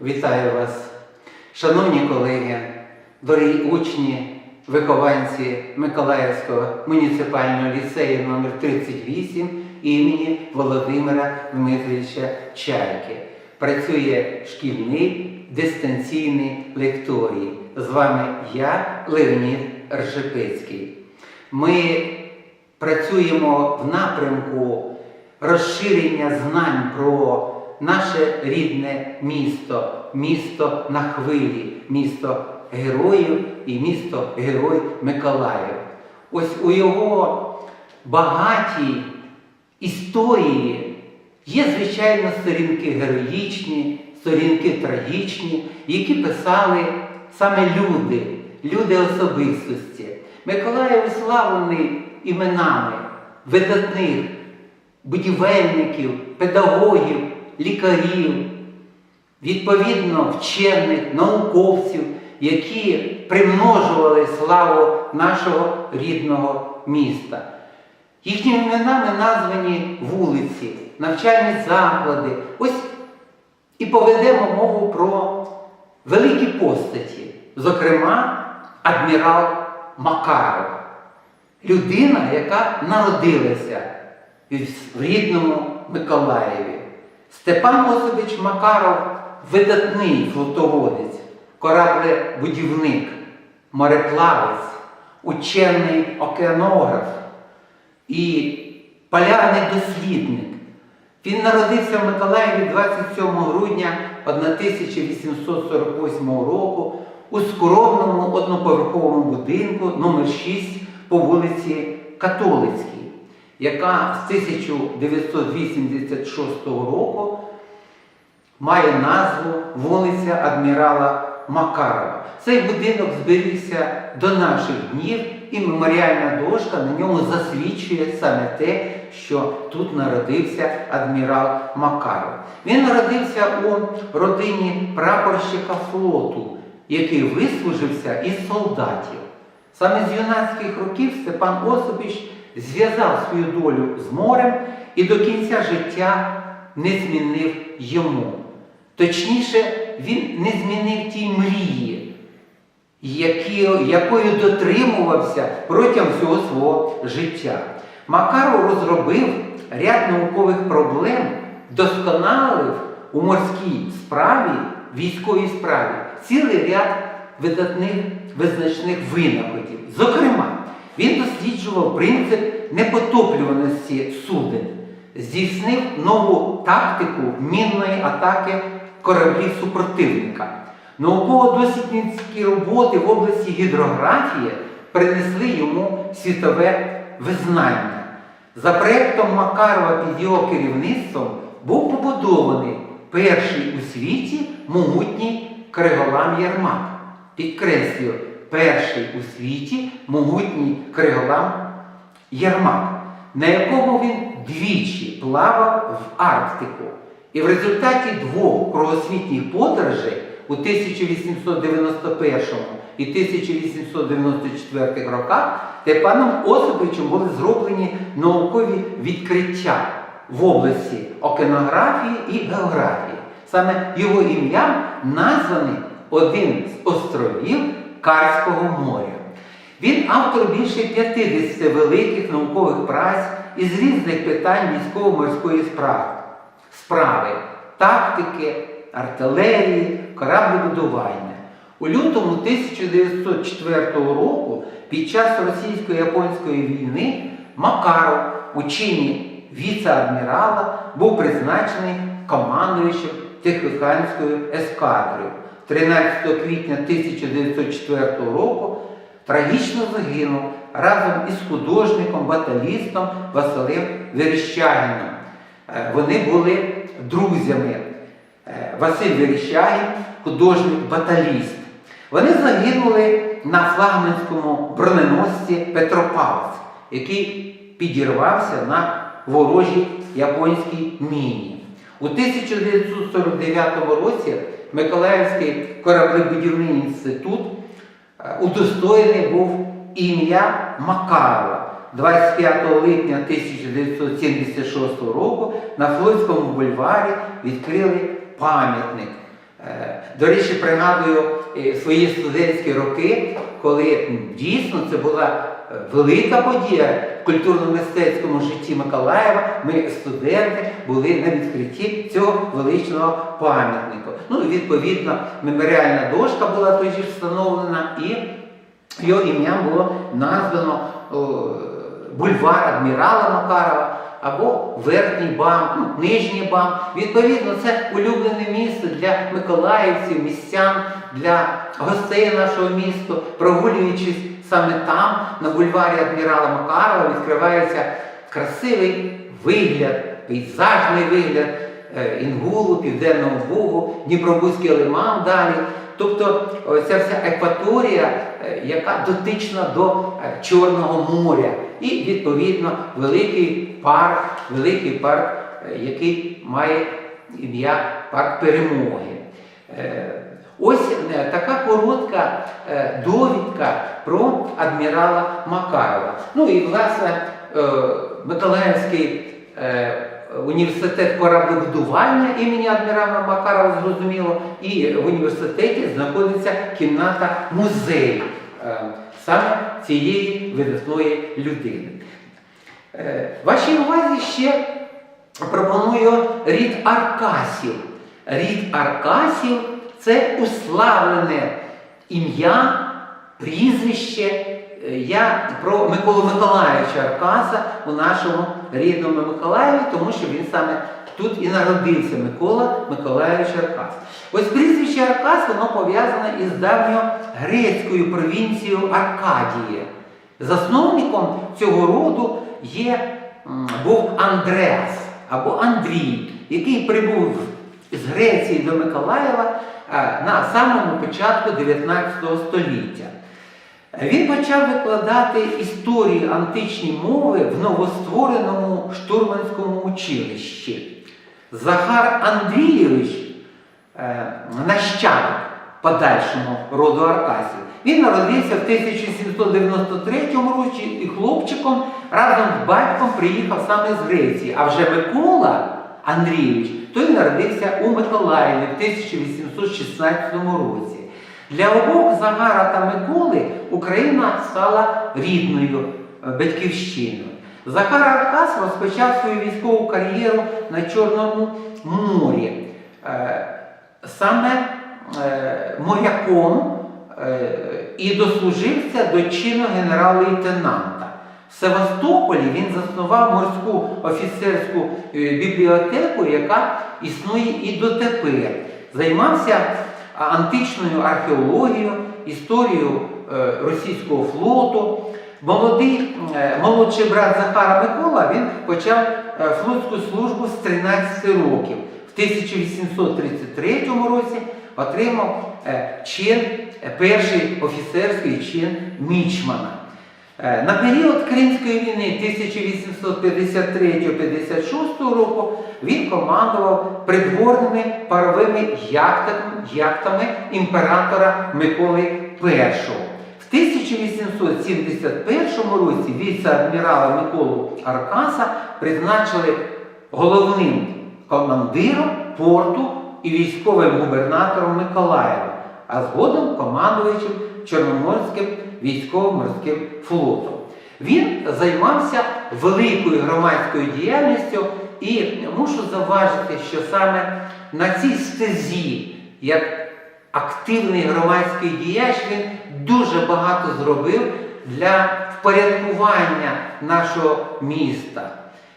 Вітаю вас, шановні колеги, дорогі учні, вихованці Миколаївського муніципального ліцею номер 38 імені Володимира Дмитровича Чайки. Працює шкільний дистанційний лекторій. З вами я, Леонід Ржепецький. Ми працюємо в напрямку розширення знань про наше рідне місто, місто на хвилі, місто героїв і місто Герой Миколаїв. Ось у його багатій історії є, звичайно, сторінки героїчні, сторінки трагічні, які писали саме люди, люди особистості. Миколаїв уславлений іменами видатних будівельників, педагогів, лікарів, відповідно вчених, науковців, які примножували славу нашого рідного міста. Їхніми іменами названі вулиці, навчальні заклади. Ось і поведемо мову про великі постаті, зокрема, адмірал Макаров, людина, яка народилася в рідному Миколаєві. Степан Осипович Макаров видатний флотоводець, кораблебудівник, мореплавець, учений океанограф і полярний дослідник. Він народився в Миколаєві 27 грудня 1848 року у скромному одноповерховому будинку номер 6 по вулиці Католицькій, яка з 1986 року має назву вулиця Адмірала Макарова. Цей будинок зберігся до наших днів, і меморіальна дошка на ньому засвідчує саме те, що тут народився адмірал Макаров. Він народився у родині прапорщика флоту, який вислужився із солдатів. Саме з юнацьких років Степан Осипович зв'язав свою долю з морем і до кінця життя не змінив йому. Точніше, він не змінив тій мрії, якою дотримувався протягом всього свого життя. Макаров розробив ряд наукових проблем, досконалив у морській справі, військовій справі цілий ряд видатних визначних винаходів. Зокрема, він досліджував принцип непотоплюваності суден, здійснив нову тактику мінної атаки кораблів супротивника. Науково-дослідницькі роботи в області гідрографії принесли йому світове визнання. За проєктом Макарова під його керівництвом був побудований перший у світі могутній Криголам Єрмак. Підкреслюю, перший у світі могутній Криголам Єрмак, на якому він двічі плавав в Арктику. І в результаті двох кругосвітніх подорожей у 1891 і 1894 роках Степаном Осиповичем були зроблені наукові відкриття в області океанографії і географії. Саме його ім'ям названий один з островів Карського моря. Він автор більше 50 великих наукових праць із різних питань військово-морської справи, тактики, артилерії, кораблебудування. У лютому 1904 року під час російсько-японської війни Макаров у чині віце-адмірала був призначений командуючим Тихоокеанською ескадрою. 13 квітня 1904 року трагічно загинув разом із художником, баталістом Василем Верещагіном. Е, Вони були друзями. Е, Василь Верещагін, художник-баталіст. Вони загинули на флагманському броненосці Петропавловськ, який підірвався на ворожій японській міні. У 1949 році Миколаївський кораблебудівний інститут е, удостоєний був ім'я Макарова. 25 липня 1976 року на Флотському бульварі відкрили пам'ятник. Е, До речі, пригадую е, свої студентські роки, коли дійсно це була велика подія в культурно-мистецькому житті Миколаєва. Ми, студенти, були на відкритті цього величного пам'ятника. Ну, відповідно, меморіальна дошка була тоді встановлена, і його ім'ям було названо бульвар адмірала Макарова або Верхній бам, ну, Нижній бам. Відповідно, це улюблене місце для миколаївців, містян, для гостей нашого міста. Прогулюючись саме там, на бульварі адмірала Макарова, відкривається красивий вигляд, пейзажний вигляд е, Інгулу, Південного Бугу, Дніпробузький лиман далі. Тобто ця вся екваторія, е, яка дотична до е, Чорного моря, і відповідно великий парк, великий парк, е, який має ім'я Парк Перемоги. Ось така коротка е, довідка про адмірала Макарова. Ну і власне е, Миколаївський е, університет кораблебудування імені адмірала Макарова зрозуміло, і в університеті знаходиться кімната музей е, саме цієї видатної людини. Вашій увазі ще пропоную рід Аркасів. Рід Аркасів це уславлене ім'я, прізвище. Е, Я про Миколу Миколаївича Аркаса у нашому рідному Миколаєві, тому що він саме тут і народився Микола Миколаївич Аркас. Ось прізвище Аркас воно пов'язане із давньогрецькою провінцією Аркадія. Засновником цього роду є, був Андреас або Андрій, який прибув з Греції до Миколаєва е, на самому початку 19 століття. Він почав викладати історію античної мови в новоствореному штурманському училищі. Захар Андрійович, е, нащадок подальшому роду Аркасів, він народився в 1793 році і хлопчиком разом з батьком приїхав саме з Греції. А вже Микола Андрійович той народився у Миколаєві в 1816 році. Для обох Загара та Миколи Україна стала рідною е, батьківщиною. Захар Аркас розпочав свою військову кар'єру на Чорному морі. Е, Саме е, моряком і дослужився до чину генерал-лейтенанта. В Севастополі він заснував морську офіцерську е, бібліотеку, яка існує і дотепер. Займався античною археологією, історією е, російського флоту. Молодий, е, молодший брат Захара Микола він почав флотську службу з 13 років. В 1833 році отримав чин, перший офіцерський чин мічмана. Е, На період Кримської війни 1853-56 року він командував придворними паровими яхтами, імператора Миколи І. В 1871 році віце-адмірала Миколу Аркаса призначили головним командиром порту і військовим губернатором Миколаєва, а згодом командувачем Чорноморським військово-морським флотом. Він займався великою громадською діяльністю і мушу заважити, що саме на цій стезі, як активний громадський діяч, він дуже багато зробив для впорядкування нашого міста.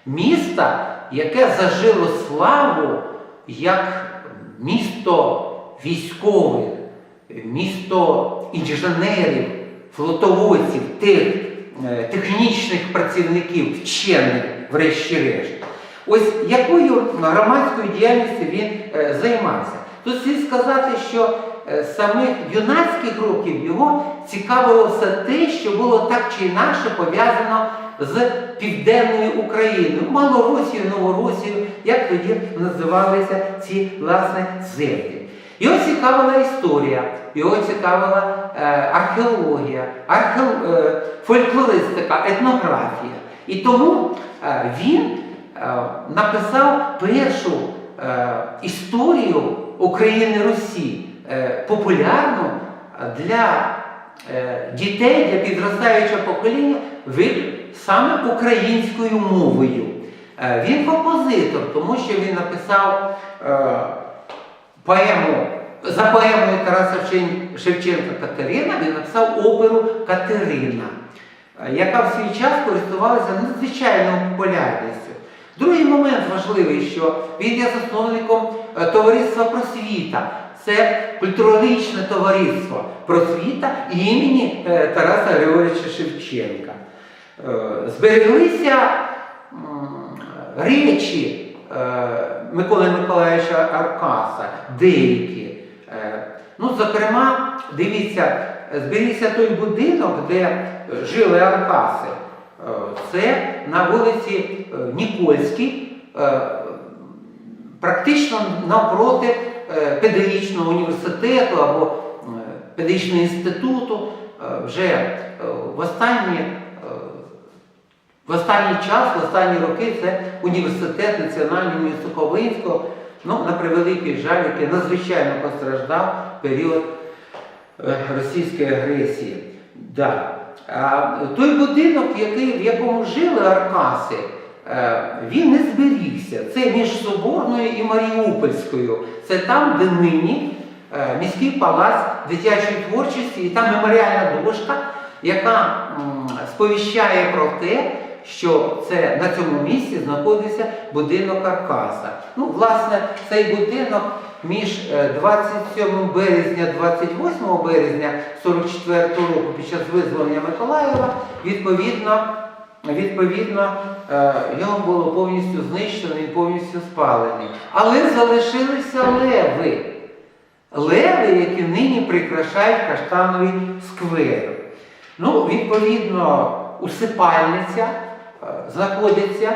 Міста, яке зажило славу як місто військових, місто інженерів, флотоводців, тих е, технічних працівників, вчених, врешті-решт. Ось якою громадською діяльністю він е, займався. Тут слід сказати, що е, самих юнацьких років його цікавило все те, що було так чи інакше пов'язано з південною Україною, Малоросією, Новоросією, як тоді називалися ці власне землі. Його цікавила історія, його цікавила е, археологія, архе, е, фольклористика, етнографія. І тому е, він е, написав першу е, історію України Русі е, популярну для е, дітей, для підростаючого покоління саме українською мовою. Е, він композитор, тому що він написав е, поему, за поемою Тараса Шевченка Катерина, він написав оперу Катерина, е, яка в свій час користувалася надзвичайною популярністю. Другий момент важливий, що він є засновником е, товариства просвіта. Це культурологічне товариство просвіта імені е, Тараса Григоровича Шевченка. Збереглися речі Миколи Миколаївича Аркаса, деякі. Е, Ну, зокрема, дивіться, зберігся той будинок, де е, жили Аркаси. Е, Це на вулиці е, Нікольській, е, практично навпроти е, педагогічного університету або е, педагогічного інституту. Е, Вже е, в останні е, в останній час, в останні роки це університет національного імені Суховинського, ну, на превеликий жаль, який надзвичайно постраждав в період е, російської агресії. Да. А той будинок, який, в якому жили Аркаси, е, він не зберігся. Це між Соборною і Маріупольською. Це там, де нині е, міський палац дитячої творчості, і там меморіальна дошка, яка сповіщає про те, що це на цьому місці знаходиться будинок Аркаса. Ну, власне, цей будинок між е, 27 березня 28 березня 44 року під час визволення Миколаєва, відповідно, відповідно е, його було повністю знищено, він повністю спалений. Але залишилися леви. Леви, які нині прикрашають каштановий сквер. Ну, відповідно, усипальниця е, знаходиться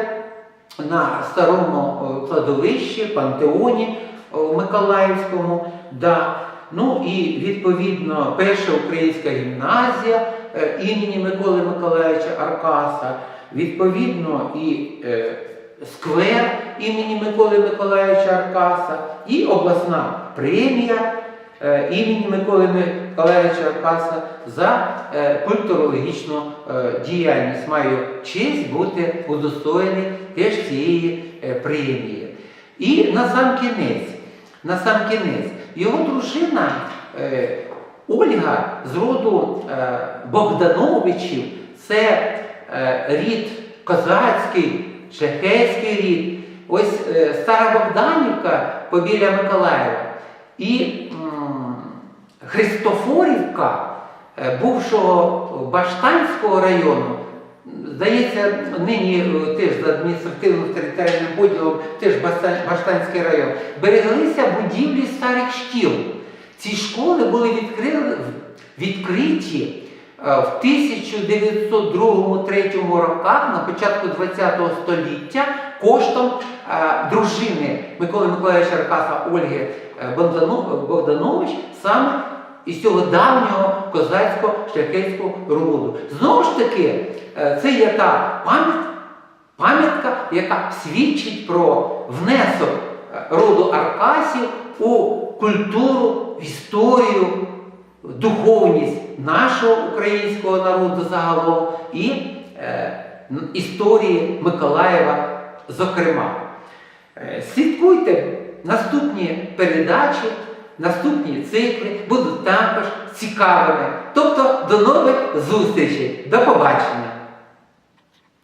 на старому е, кладовищі, пантеоні е, Миколаївському. Да. Ну і відповідно перша українська гімназія імені Миколи Миколаївича Аркаса, відповідно і сквер імені Миколи Миколаївича Аркаса, і обласна премія імені Миколи Миколаївича Аркаса за е, культурологічну е, діяльність. Маю честь бути удостоєний теж цієї е, премії. І на сам кінець, на сам кінець, його дружина е, Ольга з роду е, Богдановичів, це е, рід козацький, шехетський рід. Ось е, Стара Богданівка побіля Миколаєва і Христофорівка е, бувшого Баштанського району. Здається, нині е, теж за адміністративним територіальним поділом теж Баштанський район. Береглися будівлі старих шкіл. Ці школи були відкрили, відкриті е, в 1902-1903 роках, на початку ХХ століття, коштом дружини Миколи Миколаївича Аркаса Ольги Богданович саме із цього давнього козацько-шляхетського роду. Знову ж таки, е, це є та пам'ят- пам'ятка, яка свідчить про внесок е, роду Аркасів у культуру, історію, духовність нашого українського народу загалом і е, історії Миколаєва, зокрема. Е, Слідкуйте наступні передачі, наступні цикли будуть також цікавими. Тобто до нових зустрічей. До побачення!